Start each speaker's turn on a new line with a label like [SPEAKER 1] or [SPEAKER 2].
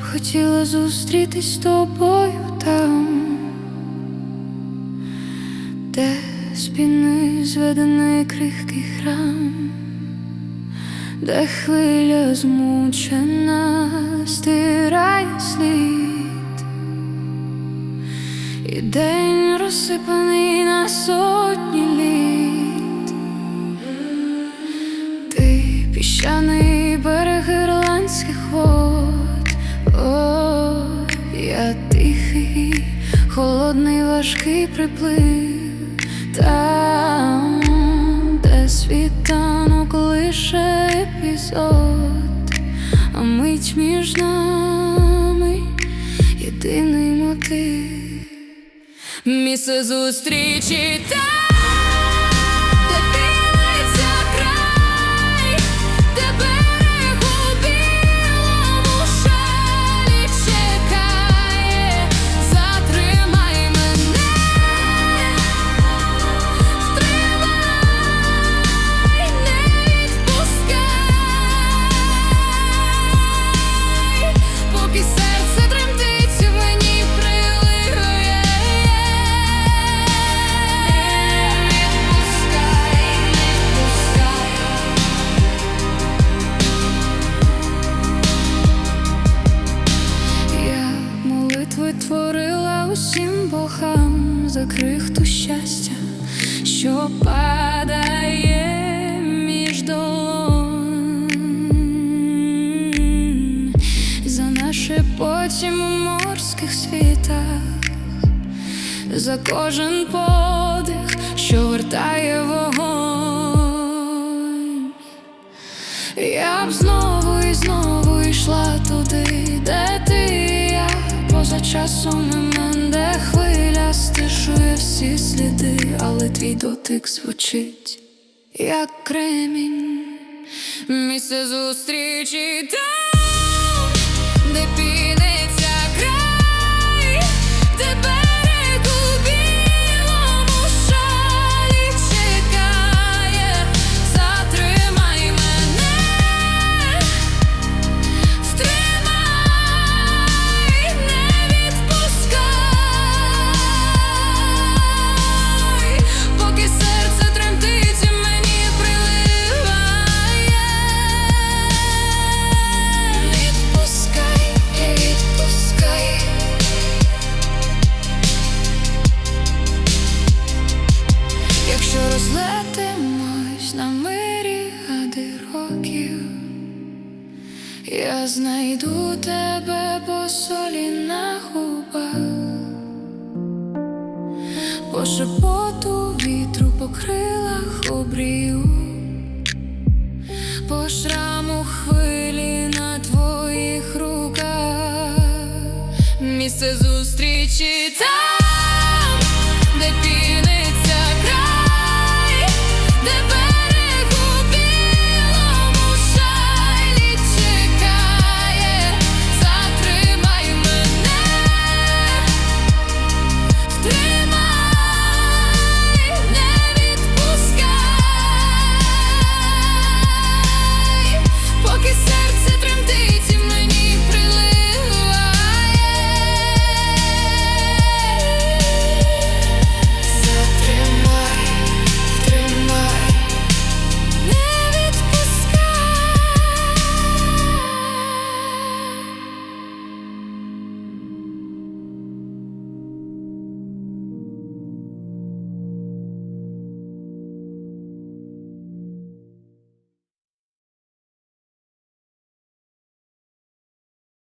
[SPEAKER 1] хотіла зустрітись з тобою там, де спіни зведений крихкий храм, де хвиля змучена стирає слід, і день розсипаний на сотні літ. Ти піщаний холодний, важкий приплив, там, де світанок лише епізод, а мить між нами єдиний мотив. Місце зустрічі там, за крихту щастя, що падає між за наше потім у морських світах, за кожен подих, що вертає вогонь. Я б знову і знову йшла туди, де ти я поза часом і мен, де хвиля стишує всі сліди, але твій дотик звучить, як кремінь, місце зустрічі Я знайду тебе по солі на губах, по шепоту вітру по крилах обрію, по шраму хвилі на твоїх руках, місце зустрічі там, де ти не.